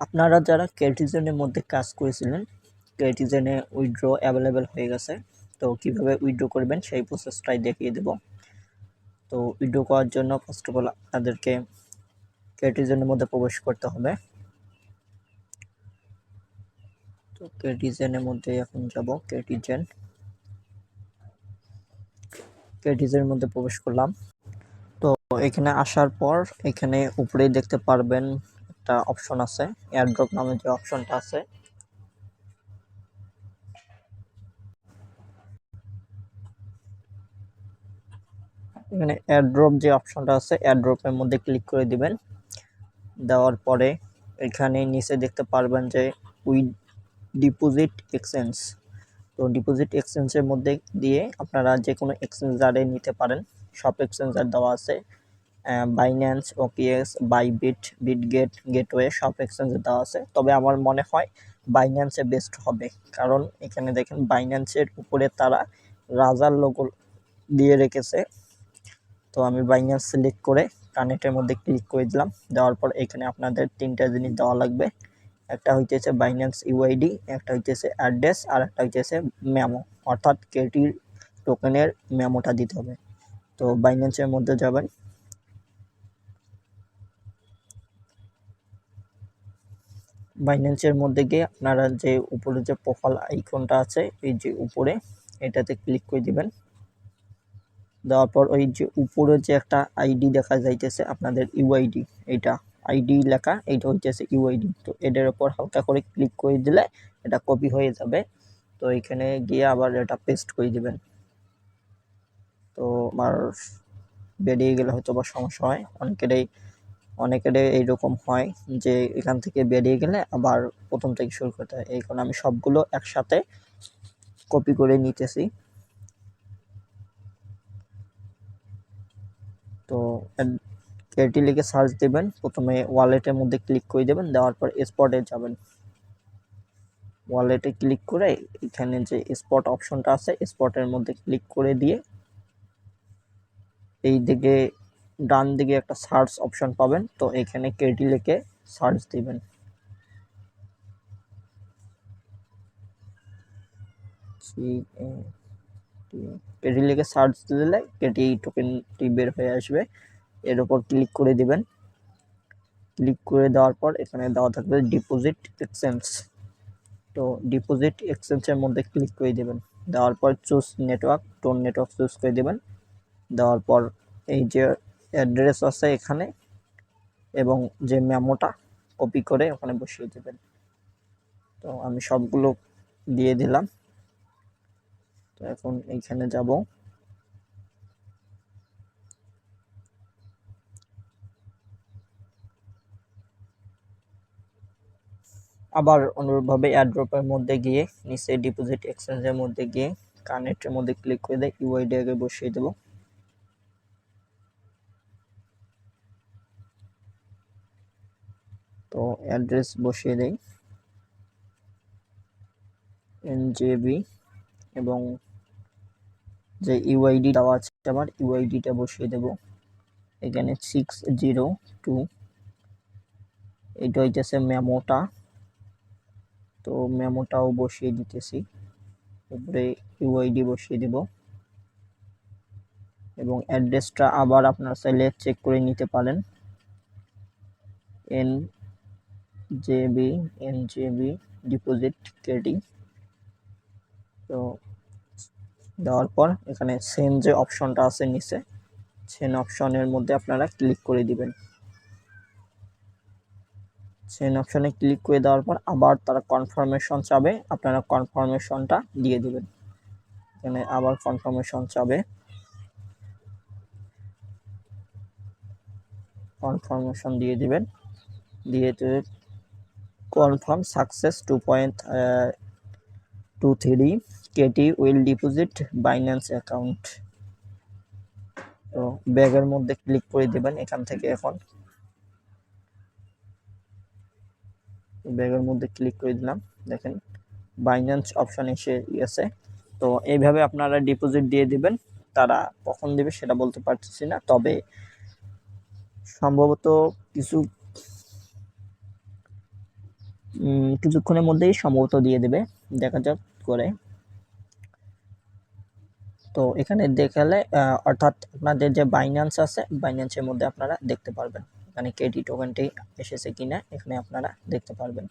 আপনারা যারা কেটিজেনের মধ্যে কাজ করেছিলেন, কেটিজেনে উইথড্র অ্যাভেলেবেল হয়ে গেছে, তো কীভাবে উইথড্র করবেন সেই প্রসেসটাই দেখিয়ে দেব। তো উইথড্র করার জন্য ফার্স্ট অফ অল আপনাদেরকে কেটিজেনের মধ্যে প্রবেশ করতে হবে। তো কেটিজেনের মধ্যে এখন যাব, কেটিজেন। কেটিজেনের মধ্যে প্রবেশ করলাম। তো এখানে আসার পর এখানে উপরেই দেখতে পারবেন একটা অপশন আছে এয়ারড্রপ নামে যে অপশনটা আছে। এখানে এয়ারড্রপ যে অপশনটা আছে এয়ারড্রপের মধ্যে ক্লিক করে দিবেন। দেওয়ার পরে এখানে নিচে দেখতে পারবেন যে উই ডিপোজিট এক্সচেঞ্জ তো ডিপোজিট এক্সচেঞ্জের মধ্যে দিয়ে আপনারা যে কোনো এক্সচেঞ্জারে নিতে পারেন। সব এক্সচেঞ্জার দেওয়া আছে। Binance OPS Bybit Bitget gateway সব এক্সচেঞ্জে দেওয়া আছে। তবে আমার মনে হয় বাইন্যান্সে বেস্ট হবে। কারণ এখানে দেখেন বাইন্যান্সের উপরে তারা রাজার লোগো দিয়ে রেখেছে। তো আমি বাইন্যান্স সিলেক্ট করে কানেক্টের মধ্যে ক্লিক করে দিলাম। দেওয়ার পর এখানে আপনাদের তিনটা জিনিস দেওয়া লাগবে। একটা হইতেছে বাইন্যান্স ইউআইডি একটা হইতেছে অ্যাড্রেস আর একটা হইতেছে মেমো অর্থাৎ কেটির টোকেনের মেমোটা দিতে হবে। তো বাইন্যান্সের মধ্যে যাবেন। বাইন্যান্সের মধ্যে গিয়ে আপনারা যে উপরে যে প্রোফাইল আইকনটা আছে, এই যে উপরে, এটাতে ক্লিক করে দিবেন। দেওয়ার পর ওই যে উপরে যে একটা আইডি দেখা যাইতেছে, আপনাদের ইউআইডি এইটা আইডি লেখা, এইটা হইতেছে ইউআইডি তো এটার উপর হালকা করে ক্লিক করে দিলে এটা কপি হয়ে যাবে। তো এখানে গিয়ে আবার এটা পেস্ট করে দিবেন। তো আমার বেরিয়ে গেলে হয়তো বা সমস্যা হয়। অনেকেরই অনেকের এইরকম হয় যে এখান থেকে বেরিয়ে গেলে আবার প্রথম থেকে শুরু করতে হয়। এই কারণে আমি সবগুলো একসাথে কপি করে নিতেছি। তো এটি লিখে সার্চ দেবেন, প্রথমে ওয়ালেটের মধ্যে ক্লিক করে দেবেন, দেওয়ার পর স্পটে যাবেন। ওয়ালেটে ক্লিক করে এখানে যে স্পট অপশনটা আছে স্পটের মধ্যে ক্লিক করে দিয়ে এই দিকে ডান দিকে একটা সার্চ অপশন পাবেন। তো এখানে কেটি লিখে সার্চ দিবেন। কেটি লিখে সার্চ দিলে কেটি টোকেনটি বের হয়ে আসবে। এর উপর ক্লিক করে দিবেন। ক্লিক করে দেওয়ার পর এখানে দেওয়া থাকবে ডিপোজিট এক্সচেঞ্জ তো ডিপোজিট এক্সচেঞ্জের মধ্যে ক্লিক করে দেবেন। দেওয়ার পর choose network TON network choose করে দেবেন। দেওয়ার পর এই যে অ্যাড্রেস আছে এখানে এবং যে মেমোটা কপি করে ওখানে বসিয়ে দেবেন। তো আমি সবগুলো দিয়ে দিলাম। তো এখন এইখানে যাব। আবার অনুরূপভাবে এয়ারড্রপের মধ্যে গিয়ে নিচে ডিপোজিট এক্সচেঞ্জের মধ্যে গিয়ে কানেক্টের মধ্যে ক্লিক করে দেয় ইউআইডি আগে বসিয়ে দেবো তো অ্যাড্রেস বসিয়ে দেই। এনজেবি এবং যে ইউআইডি দেওয়া আছে আমার, ইউআইডিটা বসিয়ে দেব। এখানে সিক্স জিরো টু এটা হইতেছে মেমোটা। তো মেমোটাও বসিয়ে দিতেছি। উপরে ইউআইডি বসিয়ে দেব। এবং অ্যাড্রেসটা আবার আপনার চাইলে চেক করে নিতে পারেন। N JB N JB deposit KD তো দেওয়ার পর এখানে সেন যে অপশনটা আছে নিচে সেন অপশনের মধ্যে আপনারা ক্লিক করে দিবেন। সেন অপশনে ক্লিক করে দেওয়ার পর আবার তারা কনফার্মেশন চাবে, আপনারা কনফার্মেশনটা দিয়ে দিবেন। এখানে আবার কনফার্মেশন চাবে। কনফার্মেশন দিয়ে দিবেন। দিয়ে success two point two three KT will deposit Binance account তো ব্যাগের মধ্যে ক্লিক করে দেবেন এখান থেকে এখন। ব্যাগের মধ্যে ক্লিক করে দিলাম, দেখেন। বাইন্যান্স অপশন এসে গেছে। তো এইভাবে আপনারা ডিপোজিট দিয়ে দিবেন, তারা কখন দেবে সেটা বলতে পারতেছি না। তবে সম্ভবত কিছু কিছুক্ষণের মধ্যেই সম্ভবত দিয়ে দেবে, দেখা যাক করে। তো এখানে দেখালে অর্থাৎ আপনাদের যে বাইন্যান্স আছে বাইন্যান্সের মধ্যে আপনারা দেখতে পারবেন। এখানে কেডি টোকেনটি এসেছে কিনা, এখানে আপনারা দেখতে পারবেন।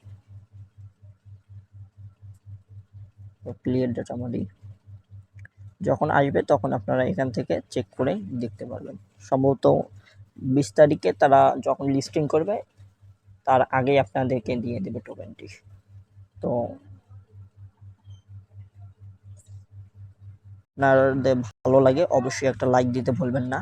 ক্লিয়ার ডেটা মডি যখন আসবে তখন আপনারা এখান থেকে চেক করে দেখতে পারবেন। সম্ভবত বিশ তারিখে তারা যখন লিস্টিং করবে তার আগেই আপনাদেরকে দিয়ে দেবে টোকেনটি। তো আপনাদের ভালো লাগে, অবশ্যই একটা লাইক দিতে ভুলবেন না।